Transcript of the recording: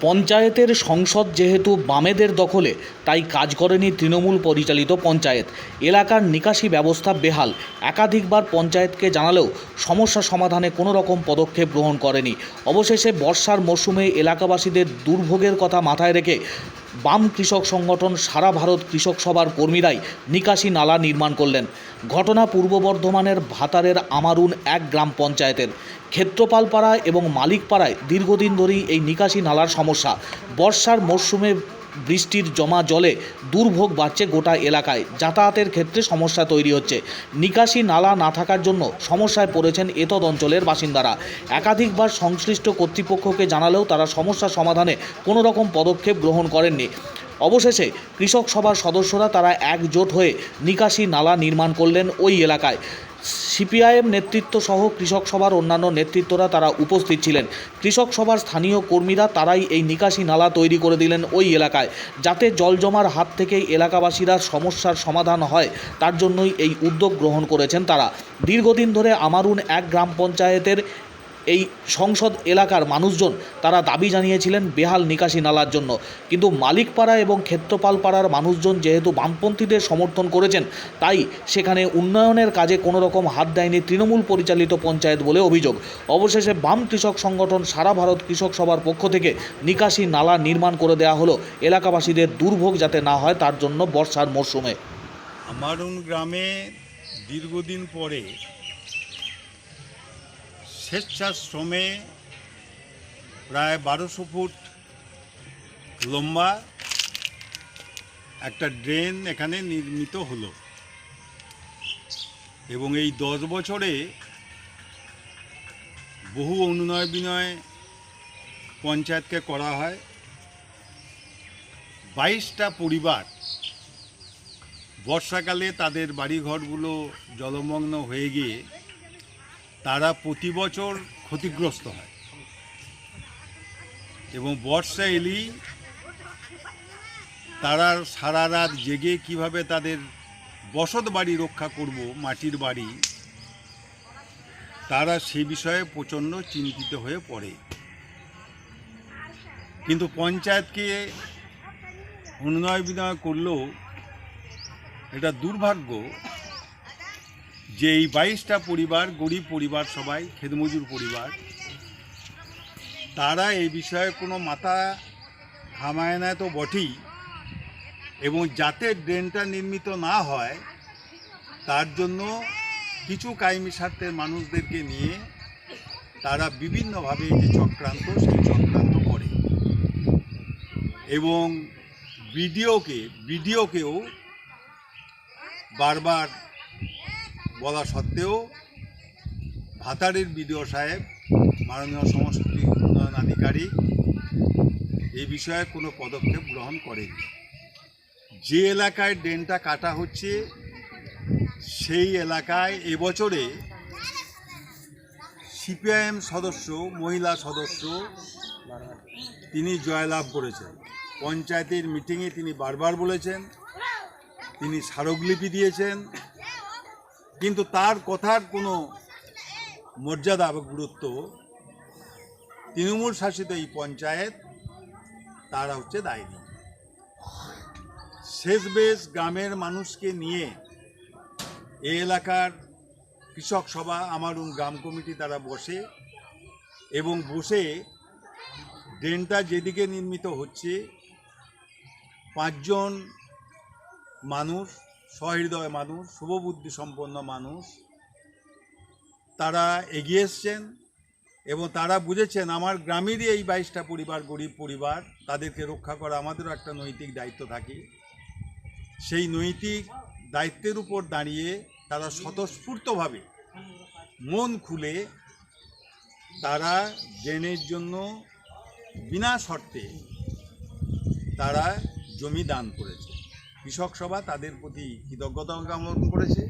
পঞ্চায়েতের সংসদ যেহেতু বামেদের দখলে, তাই কাজ করেনি তৃণমূল পরিচালিত পঞ্চায়েত। এলাকার নিকাশি ব্যবস্থা বেহাল। একাধিকবার পঞ্চায়েতকে জানালেও সমস্যা সমাধানে কোনো রকম পদক্ষেপ গ্রহণ করেনি। অবশেষে বর্ষার মরশুমে এলাকাবাসীদের দুর্ভোগের কথা মাথায় রেখে বাম কৃষক সংগঠন সারা ভারত কৃষক সভার কর্মীরাই নিকাশি নালা নির্মাণ করলেন। ঘটনা পূর্ব বর্ধমানের ভাতারের আমারুন এক গ্রাম পঞ্চায়েতের। ক্ষেত্রপালপাড়া এবং মালিকপাড়ায় দীর্ঘদিন ধরেই এই নিকাশি নালার সমস্যা। বর্ষার মরশুমে বৃষ্টির জমা জলে দুর্ভোগ বাড়ছে গোটা এলাকায়। যাতায়াতের ক্ষেত্রে সমস্যা তৈরি হচ্ছে। নিকাশি নালা না থাকার জন্য সমস্যায় পড়েছেন এতদ অঞ্চলের বাসিন্দারা। একাধিকবার সংশ্লিষ্ট কর্তৃপক্ষকে জানালেও তারা সমস্যা সমাধানে কোনো রকম পদক্ষেপ গ্রহণ করেননি। অবশেষে কৃষক সভার সদস্যরা তারা একজোট হয়ে নিকাশি নালা নির্মাণ করলেন ওই এলাকায়। সিপিআইএম নেতৃত্ব সহ কৃষক সভার অন্যান্য নেতৃত্বরা তারা উপস্থিত ছিলেন। কৃষক সভার স্থানীয় কর্মীরা তারাই এই নিকাশি নালা তৈরি করে দিলেন ওই এলাকায়। যাতে জল জমার হাত থেকেই এলাকাবাসীরা সমস্যার সমাধান হয়, তার জন্যই এই উদ্যোগ গ্রহণ করেছেন তারা। দীর্ঘদিন ধরে আমারুন এক গ্রাম পঞ্চায়েতের এই সংসদ এলাকার মানুষজন তারা দাবি জানিয়েছিলেন বেহাল নিকাশি নালার জন্য। কিন্তু মালিকপাড়া এবং ক্ষেত্রপাল পাড়ার মানুষজন যেহেতু বামপন্থীদের সমর্থন করেছেন, তাই সেখানে উন্নয়নের কাজে কোনো রকম হাত দেয়নি তৃণমূল পরিচালিত পঞ্চায়েত বলে অভিযোগ। অবশেষে বাম কৃষক সংগঠন সারা ভারত কৃষক সভার পক্ষ থেকে নিকাশি নালা নির্মাণ করে দেওয়া হলো। এলাকাবাসীদের দুর্ভোগ যাতে না হয় তার জন্য বর্ষার মরশুমে। আমারুন গ্রামে দীর্ঘদিন পরে স্বেচ্ছাশ্রমে প্রায় বারোশো ফুট লম্বা একটা ড্রেন এখানে নির্মিত হলো। এবং এই দশ বছরে বহু অনুনয় বিনয় পঞ্চায়েতকে করা হয়। বাইশটা পরিবার বর্ষাকালে তাদের বাড়িঘরগুলো জলমগ্ন হয়ে গিয়ে তারা প্রতি বছর ক্ষতিগ্রস্ত হয়। এবং বর্ষা এলেই তারা সারা রাত জেগে কীভাবে তাদের বসত বাড়ি রক্ষা করব, মাটির বাড়ি, তারা সে বিষয়ে প্রচণ্ড চিন্তিত হয়ে পড়ে। কিন্তু পঞ্চায়েতকে উন্নয় বিনয় করলেও এটা দুর্ভাগ্য যে এই বাইশটা পরিবার, গরিব পরিবার সবাই, খেদমজুর পরিবার, তারা এই বিষয়ে কোনো মাথা ঘামায় না তো বটেই। এবং যাতে ড্রেনটা নির্মিত না হয়, তার জন্য কিছু কায়েমি স্বার্থের মানুষদেরকে নিয়ে তারা বিভিন্নভাবে যে চক্রান্ত, সেই চক্রান্ত করে। এবং বিডিওকে, বিডিওকেও বারবার বলা সত্ত্বেও ভাতারের বিডিও সাহেব, মাননীয় সংস্কৃতি উন্নয়ন আধিকারিক, এই বিষয়ে কোনো পদক্ষেপ গ্রহণ করেনি। যে এলাকায় ড্রেনটা কাটা হচ্ছে, সেই এলাকায় এবছরে সিপিআইএম সদস্য, মহিলা সদস্য তিনি জয়লাভ করেছেন। পঞ্চায়েতের মিটিংয়ে তিনি বারবার বলেছেন, তিনি স্মারকলিপি দিয়েছেন কিন্তু তার কথার কোনো মর্যাদা বা গুরুত্ব তৃণমূল শাসিত এই পঞ্চায়েত, তারা হচ্ছে দায়নি শেষ বেশ গ্রামের মানুষকে নিয়ে এ এলাকার কৃষক সভা আমার গ্রাম কমিটি তারা বসে এবং বসে ড্রেনটা যেদিকে নির্মিত হচ্ছে, পাঁচজন মানুষ সহৃদয় মানুষ, শুভবুদ্ধি সম্পন্ন মানুষ। তারা এগিয়ে এসছেন এবং তারা বুঝেছেন, আমার গ্রামেরই এই বাইশটা পরিবার গরিব পরিবার, তাদেরকে রক্ষা করা আমাদেরও একটা নৈতিক দায়িত্ব থাকে। সেই নৈতিক দায়িত্বের উপর দাঁড়িয়ে তারা স্বতঃস্ফূর্তভাবে মন খুলে তারা ড্রেনের জন্য বিনা শর্তে তারা জমি দান করেছে। কৃষক সভা তাদের প্রতি কৃতজ্ঞতা জ্ঞাপন করেছে।